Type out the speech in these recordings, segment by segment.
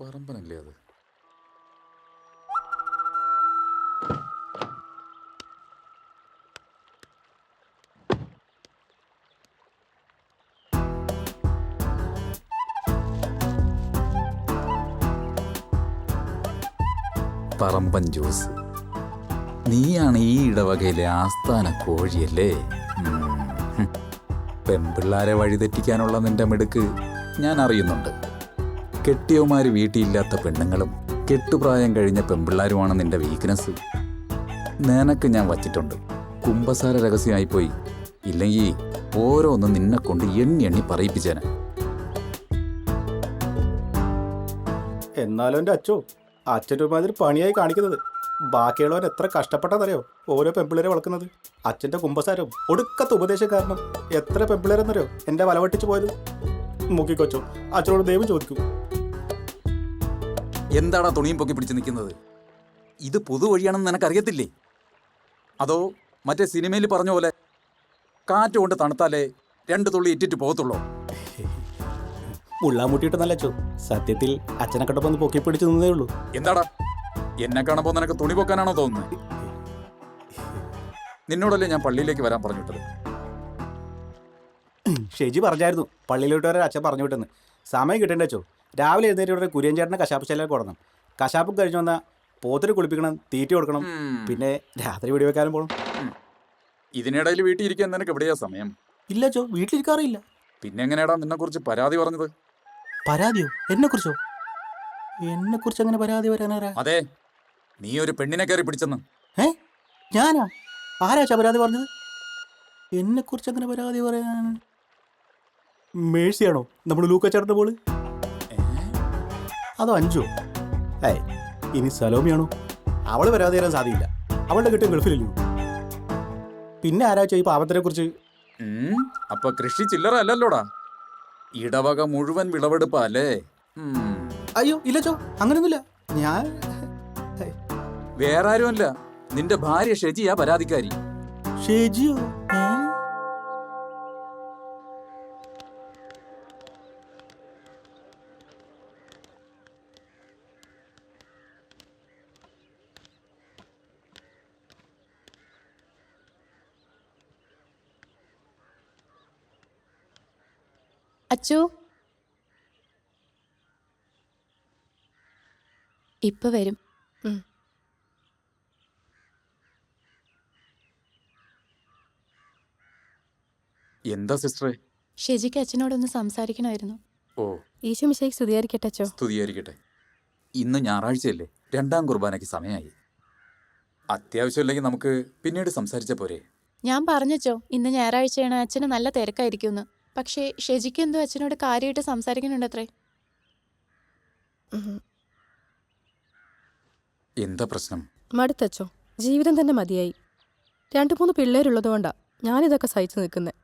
പറമ്പനല്ലേ അത്? പറമ്പൻ ജ്യൂസ് നീയാണ് ഈ ഇടവകയിലെ ആസ്ഥാന കോഴിയല്ലേ? പെൺപിള്ളാരെ വഴിതെറ്റിക്കാനുള്ള നിന്റെ മിടുക്ക് ഞാൻ അറിയുന്നുണ്ട്. കെട്ടിയവന്മാര് വീട്ടിലില്ലാത്ത പെണ്ണുങ്ങളും കെട്ടുപ്രായം കഴിഞ്ഞ പെമ്പിള്ളാരുമാണ് നിന്റെ വീക്ക്നെസ് നിനക്ക് ഞാൻ വച്ചിട്ടുണ്ട്. കുംഭസാര രഹസ്യമായിപ്പോയി. ഇല്ലെങ്കിൽ ഓരോന്നും നിന്നെ കൊണ്ട് എണ്ണി എണ്ണി പറയിപ്പിച്ചേനെ. എന്നാലും എന്റെ അച്ചോ അച്ഛന്റെ ഒരുമാതിരി പണിയായി കാണിക്കുന്നത്. ബാക്കിയുള്ളവൻ എത്ര കഷ്ടപ്പെട്ടതറിയോ ഓരോ പെമ്പിള്ളേരെ വളർക്കുന്നത് അച്ഛന്റെ കുംഭസാരവും ഒടുക്കത്തെ ഉപദേശം കാരണം എത്ര പെമ്പിള്ളേരെന്നറിയോ എന്റെ വലവട്ടിച്ച് പോയത്. മുക്കിക്കൊച്ചോ അച്ഛനോട് ദൈവം ചോദിക്കും. എന്താടാ തുണിയും പൊക്കി പിടിച്ച് നിൽക്കുന്നത്? ഇത് പൊതുവഴിയാണെന്ന് നിനക്കറിയത്തില്ലേ? അതോ മറ്റേ സിനിമയിൽ പറഞ്ഞ പോലെ കാറ്റ് കൊണ്ട് തണുത്താലേ രണ്ട് തുള്ളി ഇറ്റിറ്റ് പോകത്തുള്ളൂ? മുള്ളാമുട്ടിയിട്ട് നല്ല അച്ചോ. സത്യത്തിൽ അച്ഛനെ കണ്ടപ്പോ പൊക്കി പിടിച്ച് നിന്നേ ഉള്ളൂ. എന്താടാ? എന്നെ കാണുമ്പോൾ നിനക്ക് തുണി പൊക്കാനാണോ തോന്നുന്നത് നിന്നോടല്ലേ ഞാൻ പള്ളിയിലേക്ക് വരാൻ പറഞ്ഞിട്ടത്. ഷെജി പറഞ്ഞായിരുന്നു. പള്ളിയിലോട്ട് വരെ അച്ഛൻ പറഞ്ഞു വിട്ടെന്ന് സമയം കിട്ടേണ്ട അച്ചോ? രാവിലെ എഴുന്നേറ്റ് ഉടനെ കുര്യൻചേട്ടനെ കശാപ്പ് ശാലയിൽ കൊടുക്കണം കശാപ്പ് കഴിഞ്ഞ് വന്നാൽ പോത്തിന് കുളിപ്പിക്കണം തീറ്റി കൊടുക്കണം പിന്നെ രാത്രി വെടി വെക്കാനും പോകണം ഇതിനിടയിൽ വീട്ടിൽ ഇരിക്കാൻ നിനക്ക് എവിടെയാ സമയം? ഇല്ല ചോ വീട്ടിലിരിക്കാറില്ല. പിന്നെ എങ്ങനെയാടാ നിന്നെ കുറിച്ച് പരാതി പറഞ്ഞത്? പരാതിയോ? എന്നെ കുറിച്ചോ എന്നെ കുറിച്ച് അങ്ങനെ പരാതി വരാനാരാ അതെ നീ ഒരു പെണ്ണിനെ കയറി പിടിച്ചെന്ന്. ഏ? ഞാനാ? ആരാച്ചാ പരാതി പറഞ്ഞത്? എന്നെ കുറിച്ച് അങ്ങനെ പരാതി പറയാൻ മേഴ്സിയാണോ? നമ്മൾ ലൂക്കച്ചേട്ടന്റെ പോൾ അതോ അഞ്ചു ഏ ഇനി സലോമിയാണോ? അവൾ വരാതെ തരാൻ സാധ്യയില്ല അവളുടെ കിട്ടും ഗൾഫിലല്ലോ പിന്നെ ആരാച്ച ഈ പാപത്തിനെ കുറിച്ച് അപ്പൊ കൃഷി ചില്ലറ അല്ലല്ലോടാ? ഇടവക മുഴുവൻ വിളവെടുപ്പല്ലേ. അയ്യോ ഇല്ലച്ചോ അങ്ങനൊന്നുമില്ല. ഞാൻ വേറെ ആരുമല്ല നിന്റെ ഭാര്യ ഷെജിയാ പരാതിക്കാരി. ഷേജിയോ? അച്ചു? ഇപ്പൊ വരും. എന്താ സിസ്റ്ററെ? ഷെജിക്ക് അച്ഛനോടൊന്ന് സംസാരിക്കണമായിരുന്നു. ഓ. ഈശോ മിശേക്ക് സ്തുതിയായിരിക്കട്ടെ അച്ചോ. സ്തുതിയായിരിക്കട്ടെ. ഇന്ന് ഞായറാഴ്ചയല്ലേ? രണ്ടാം കുർബാനയ്ക്ക് സമയമായി. അത്യാവശ്യമില്ലെങ്കിൽ നമുക്ക് പിന്നീട് സംസാരിച്ച പോരെ. ഞാൻ പറഞ്ഞച്ചോ ഇന്ന് ഞായറാഴ്ചയാണ്. അച്ഛന് നല്ല തിരക്കായിരിക്കുമെന്ന്. പക്ഷേ ഷെജിക്ക് എന്തോ അച്ഛനോട് കാര്യമായിട്ട് സംസാരിക്കുന്നുണ്ടത്രേ. എന്താ പ്രശ്നം? മടുത്തച്ചോ ജീവിതം തന്നെ മതിയായി. രണ്ടു മൂന്ന് പിള്ളേരുള്ളതുകൊണ്ടാ ഞാനിതൊക്കെ സഹിച്ചു നിൽക്കുന്നത്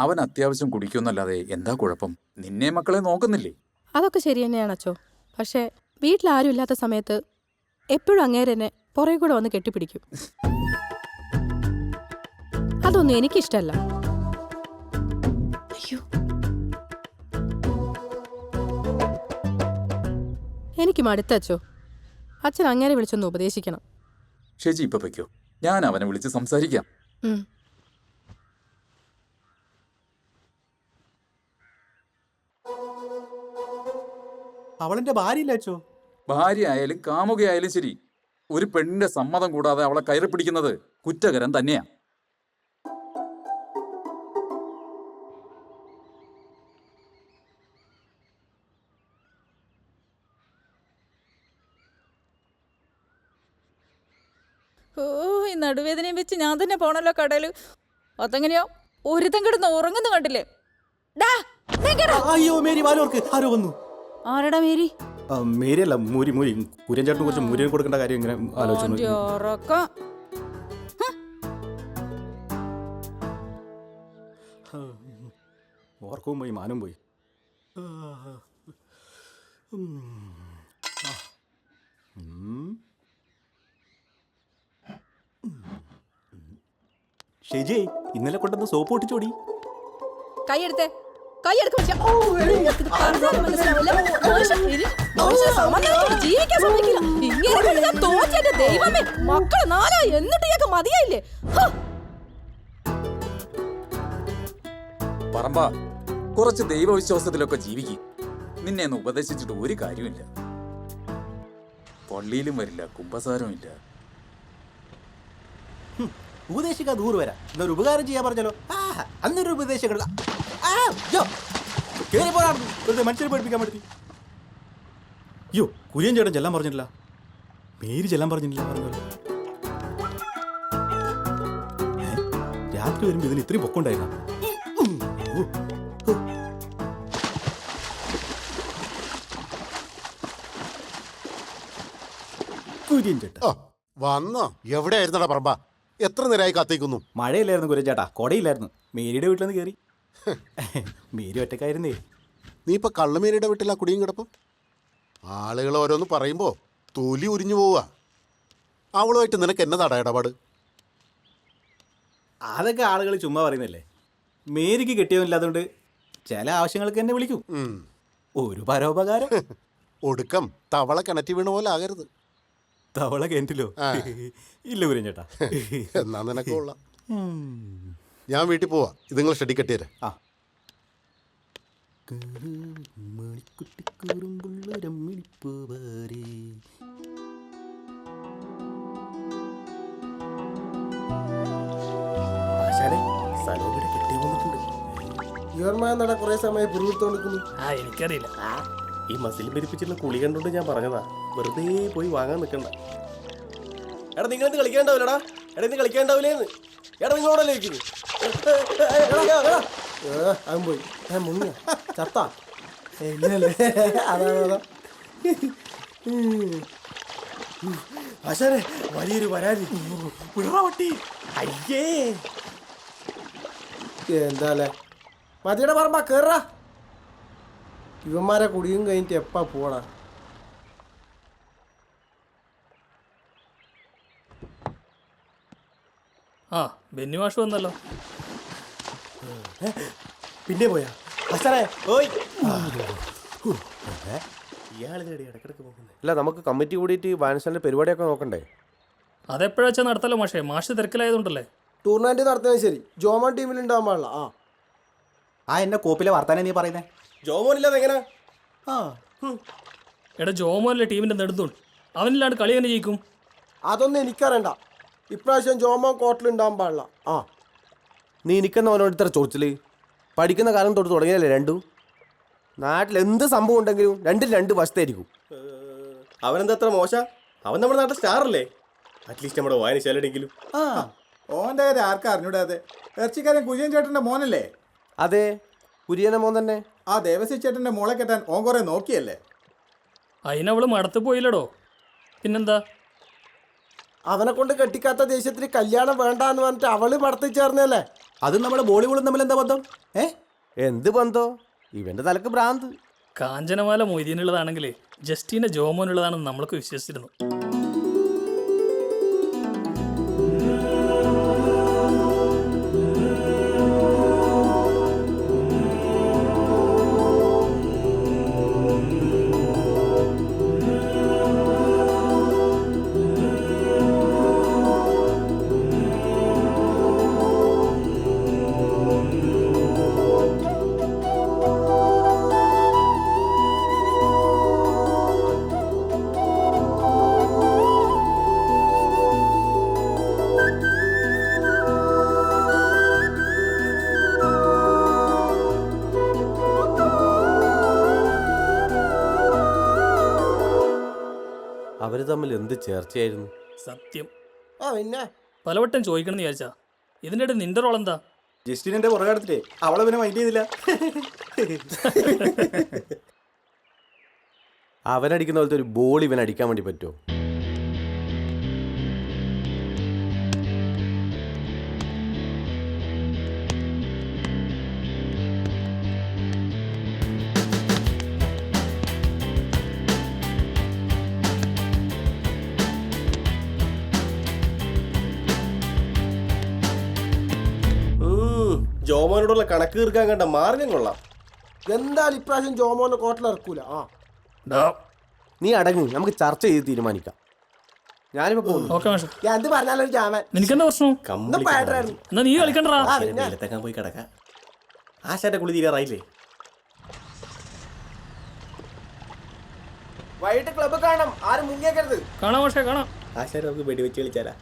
അവൻ അത്യാവശ്യം കുടിക്കുമെന്നല്ലാതെ എന്താ കുഴപ്പം? നിന്നെ മക്കളെ നോക്കുന്നില്ലേ? അതൊക്കെ ശരി തന്നെയാണ് അച്ചോ പക്ഷേ വീട്ടിലാരും ഇല്ലാത്ത സമയത്ത് എപ്പോഴും അങ്ങേരെ തന്നെ പുറകെ കൂടെ വന്ന് കെട്ടിപ്പിടിക്കും. അതൊന്നും എനിക്കിഷ്ടല്ല. എനിക്ക് മടുത്തച്ചോ അച്ഛൻ അങ്ങനെ വിളിച്ചൊന്ന് ഉപദേശിക്കണം. ഷെജി ഇപ്പൊ വയ്ക്കോ ഞാൻ അവനെ വിളിച്ച് സംസാരിക്കാം. ഉം. അവളെന്റെ ഭാര്യയില്ല അച്ചോ ഭാര്യ ആയാലും കാമുകയായാലും ശരി. ഒരു പെണ്ണിന്റെ സമ്മതം കൂടാതെ അവളെ കയറി പിടിക്കുന്നത് കുറ്റകരം തന്നെയാ. ഓ ഈ നടുവേദനയും വെച്ച് ഞാൻ തന്നെ പോണല്ലോ കടയിൽ അതെങ്ങനെയോ ഒരുത്തം കിടന്ന് ഉറങ്ങുന്നു കണ്ടില്ലേ? ഡാ. അയ്യോ മേരി വാലോർക്ക് ആരോ വന്നു? ആരെടാ മേരി? ആ, മേരിയല്ല മൂരി മൂരി. കുര്യൻചേട്ടനെ കുറച്ച് മൂരിന് കൊടുക്കേണ്ട കാര്യം ഇങ്ങനെ ആലോചിച്ചു ഓന്റെ ഉറക്കം. ഓർക്കവും പോയി മാനും പോയി. ഷെജി ഇന്നലെ കൊണ്ടുവന്ന സോപ്പ് ഒട്ടിച്ചോടി കൈയെടുത്തേ. കൈയെടുക്ക ജീവിക്കാൻ സമ്മതിക്കില്ല. ഇങ്ങനെ ഞാൻ ദൈവമേ. മക്കൾ നാലാ എന്നിട്ട് മതിയായില്ലേ? പറമ്പ കുറച്ച് ദൈവവിശ്വാസത്തിലൊക്കെ ജീവിക്കും. നിന്നെ ഒന്ന് ഉപദേശിച്ചിട്ട് ഒരു കാര്യമില്ല പള്ളിയിലും വരില്ല കുംഭസാരമില്ല ഇല്ല ഉപദേശിക്കാൻ നൂറ് വരാം. എന്നൊരു ഉപകാരം ചെയ്യാൻ പറഞ്ഞല്ലോ. ആ അന്നൊരു ഉപദേശം. ആ, മനുഷ്യരെ പഠിപ്പിക്കാൻ പറ്റി അയ്യോ കുര്യൻ ചേട്ടൻ ചെല്ലാൻ പറഞ്ഞിട്ടില്ല. പേര് ചെല്ലാൻ പറഞ്ഞിട്ടില്ല പറഞ്ഞല്ലോ? രാത്രി വരുമ്പോൾ ഇതിന് ഇത്രയും പൊക്കുണ്ടായിരുന്നു കുര്യൻ ചേട്ടൻ. വന്നോ. എവിടെയായിരുന്നടാ പറമ്പ? എത്ര നേരമായി കാത്തിക്കുന്നു മഴയില്ലായിരുന്നു കുരഞ്ചേട്ടാ ചേട്ടാ കൊടയില്ലായിരുന്നു. മേരിയുടെ വീട്ടിൽ നിന്ന് കയറി മേരി ഒറ്റക്കായിരുന്നേ നീ ഇപ്പൊ കള്ളുമേരിയുടെ വീട്ടിലാ കുടിയും കിടപ്പം? ആളുകൾ ഓരോന്ന് പറയുമ്പോ തൊലി ഉരിഞ്ഞു പോവുക. അവളുമായിട്ട് നിനക്ക് എന്നതാടാ ഇടപാട്? അതൊക്കെ ആളുകൾ ചുമ്മാ പറയുന്നില്ലേ? മേരിക്ക് കിട്ടിയതില്ലാത്തതുകൊണ്ട് ചില ആവശ്യങ്ങൾക്ക് എന്നെ വിളിക്കും. ഒരു പരോപകാരം. ഒടുക്കം തവള കിണറ്റി വീണ പോലെ ആകരുത്. തവള കിണറ്റിലോ ആ. ഇല്ല കുര്യൻ ചേട്ടാ എന്നാ നിനക്ക് കൊള്ളാം. ഞാൻ വീട്ടിൽ പോവാ. ഇത് നിങ്ങൾ ഷെഡി കെട്ടിയരെ ആ. ഇവർമാർ കുറെ സമയം പുറത്തോണ്ടിക്കുന്നു ആ എനിക്കറിയില്ല. ഈ മസിൽ പിരിപ്പിച്ചിട്ടുള്ള കുളി കണ്ടുകൊണ്ട് ഞാൻ പറഞ്ഞതാ. വെറുതെ പോയി വാങ്ങാൻ നിൽക്കണ്ട എടാ നിങ്ങളെന്ത് കളിക്കാണ്ടാവില്ലടാ. എടാ ഇന്ന് കളിക്കാണ്ടാവില്ലേന്ന്. എടാ നിങ്ങളോടല്ലേ ഇരിക്കുന്നു അവൻ പോയി. ഞാൻ മുങ്ങിയ? ചത്ത? ഇല്ലല്ലേ. അതാ അതാ ആശാനെ വലിയൊരു പരാതി. വിളവട്ടി അയ്യേ. എന്താല്ലേ മതിയുടെ പറമ്പ കേറ. ഇവന്മാരെ കുടിയും കഴിഞ്ഞിട്ട് എപ്പാ പോടാ ആ ബെന്നി മാഷ് വന്നല്ലോ. പിന്നെ പോയാ? ആശാനെ ഓയ്. അല്ല നമുക്ക് കമ്മിറ്റി കൂടിയിട്ട് വായനശാലയുടെ പരിപാടിയൊക്കെ നോക്കണ്ടേ? അതെപ്പോഴാ വെച്ചാൽ നടത്തല്ലോ മാഷേ? മാഷ് തിരക്കിലായതുകൊണ്ടല്ലേ? ടൂർണമെന്റ് നടത്തുന്നത് ശരി. ജോമാൻ ടീമിൽ ഉണ്ടാവാൻ പാടില്ല. ആ. ആ എന്നെ കോപ്പിലെ വർത്താനം നീ പറയുന്നേ? ജോമോനില്ലാതെ എങ്ങനെ ആ എടാ ജോമോനല്ലേ ടീമിന്റെ നെടുന്നുണ്ട് അവനില്ലാണ്ട് കളി എങ്ങനെ ജയിക്കും? അതൊന്നും എനിക്കറിയണ്ട. ഇപ്രാവശ്യം ജോമോൻ കോട്ടിൽ ഉണ്ടാവാൻ പാടില്ല. ആ. നീ നിൽക്കുന്ന അവനോട് ഇത്ര ചോദിച്ചിൽ? പഠിക്കുന്ന കാലം തൊട്ട് തുടങ്ങിയല്ലേ രണ്ടു? നാട്ടിൽ എന്ത് സംഭവം ഉണ്ടെങ്കിലും രണ്ടും രണ്ട് വശത്തായിരിക്കും. അവനെന്താ അത്ര മോശ? അവൻ നമ്മുടെ നാട്ടിൽ സ്റ്റാർ അല്ലേ? അറ്റ്ലീസ്റ്റ് നമ്മുടെ വായനശാലയുടെങ്കിലും ആ. ഓന്റെ കാര്യം ആർക്കാ അറിഞ്ഞൂടാതെ. ഇറച്ചിക്കാരൻ കുര്യൻ ചേട്ടന്റെ മോനല്ലേ? അതെ. കുര്യനെ മോൻ തന്നെ. ആ ദേവസി ചേട്ടന്റെ മോളെ കെട്ടാൻ ഓൻ കുറെ നോക്കിയല്ലേ? അതിനവൾ മടത്ത് പോയില്ലടോ. പിന്നെന്താ? അവനെ കൊണ്ട് കെട്ടിക്കാത്ത ദേശത്തിന് കല്യാണം വേണ്ട എന്ന് പറഞ്ഞിട്ട് അവൾ മടത്ത് ചേർന്നല്ലേ അത് നമ്മുടെ ബോളിവുഡും തമ്മിൽ എന്താ ബന്ധം? ഏ? എന്ത് ബന്ധോ? ഇവന്റെ തലക്ക് ഭ്രാന്ത്. കാഞ്ചനമാല മൊയ്തീനുള്ളതാണെങ്കിൽ ജസ്റ്റിന്റെ ജോമോനുള്ളതാണെന്ന് നമ്മൾക്ക് വിശ്വസിച്ചിരുന്നു. എന്ത് ചേർച്ചയായിരുന്നു? സത്യം. ആ പിന്നെ? പലവട്ടം ചോദിക്കണമെന്ന് വിചാരിച്ചാ. ഇതിന്റെ ഇടയിൽ നിന്റെ റോൾ എന്താ? ജസ്റ്റിനെ പുറകെ എടുത്തിട്ടേ അവളെ പിന്നെ മൈൻഡ് ചെയ്തില്ല. അവനടിക്കുന്ന പോലത്തെ ഒരു ബോൾ ഇവൻ അടിക്കാൻ വേണ്ടി പറ്റുമോ ജോമോനോടുള്ള കണക്ക് തീർക്കാൻ കണ്ട മാർഗം കൊള്ളാം. എന്തായാലും ഇപ്രാവശ്യം ജോമോനെ കോട്ടിൽ ഇറക്കൂല. ആ. നീ അടങ്ങി. നമുക്ക് ചർച്ച ചെയ്ത് തീരുമാനിക്കാം. ഞാനിപ്പോ പോകുന്നു. ഓക്കെ മാഷ. ഞാൻ എന്ത് പറഞ്ഞാലും ജാമൻ. നിനക്കെന്താ പ്രശ്നം? ഇന്ന് പാട്ടായിരുന്നു എന്നാ നീ കളിക്കണ്ടാ ആ പിന്നെ. വെയിലത്തേക്കാൻ പോയി കിടക്കാം. ആശാന്റെ കുളി തീരാറായില്ലേ? വൈകിട്ട് ക്ലബ്ബ് കാണാം ആരും മുങ്ങിയേക്കരുത്. കാണാം മാഷേ കാണാം. ആശാൻ നമുക്ക് വെടിവെച്ച് കളിച്ചാലാ.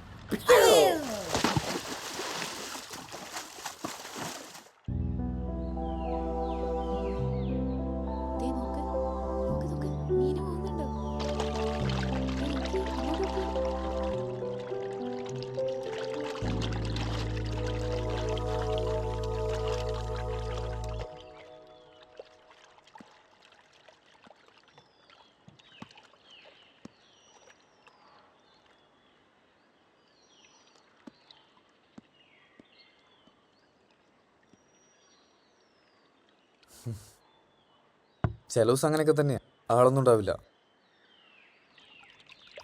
ചില ദിവസം അങ്ങനെയൊക്കെ തന്നെയാ. ആളൊന്നും ഉണ്ടാവില്ല.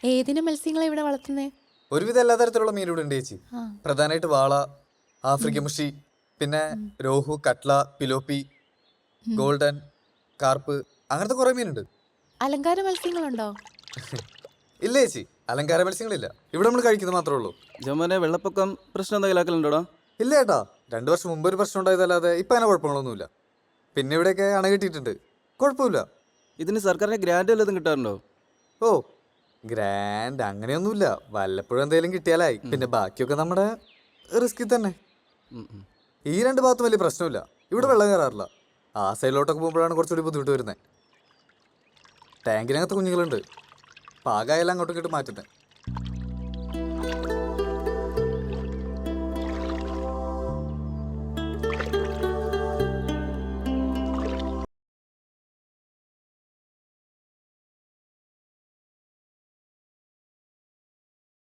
ഏതിനും മത്സ്യങ്ങളെ ഇവിടെ വളർത്തുന്നേ? ഒരുവിധം എല്ലാ തരത്തിലുള്ള മീൻ ഇവിടെ ഉണ്ട് ചേച്ചി. പ്രധാനമായിട്ട് വാള ആഫ്രിക്കൻ മുഷി പിന്നെ രോഹു കട്ല പിലോപ്പി ഗോൾഡൻ കാർപ്പ് അങ്ങനത്തെ കുറെ മീനുണ്ട്. അലങ്കാര മത്സ്യങ്ങളുണ്ടോ? ഇല്ല ചേച്ചി അലങ്കാര മത്സ്യങ്ങളില്ല. ഇവിടെ നമ്മൾ കഴിക്കുന്നത് മാത്രമേ ഉള്ളൂ. ജമ്മനെ വെള്ളപ്പൊക്കം പ്രശ്നം എന്തെങ്കിലും ഇല്ല ചേട്ടാ രണ്ടു വർഷം മുമ്പ് ഒരു പ്രശ്നം ഉണ്ടായതല്ലാതെ ഇപ്പം അങ്ങനെ കുഴപ്പങ്ങളൊന്നുമില്ല. പിന്നെ ഇവിടെയൊക്കെ അണ കിട്ടിയിട്ടുണ്ട്. കുഴപ്പമില്ല. ഇതിന് സർക്കാരിന്റെ ഗ്രാൻഡ് വല്ലതും കിട്ടാറുണ്ടോ? ഓ ഗ്രാൻഡ് അങ്ങനെയൊന്നുമില്ല. വല്ലപ്പോഴും എന്തെങ്കിലും കിട്ടിയാലായി. പിന്നെ ബാക്കിയൊക്കെ നമ്മുടെ റിസ്കിൽ തന്നെ. ഈ രണ്ട് ഭാഗത്തും വലിയ പ്രശ്നമില്ല. ഇവിടെ വെള്ളം കയറാറില്ല. ആ സൈഡിലോട്ടൊക്കെ പോകുമ്പോഴാണ് കുറച്ചുകൂടി ബുദ്ധിമുട്ട് വരുന്നത് ടാങ്കിനകത്ത് കുഞ്ഞുങ്ങളുണ്ട്. പാകായെല്ലാം അങ്ങോട്ടും ഇങ്ങോട്ടും മാറ്റുന്നത്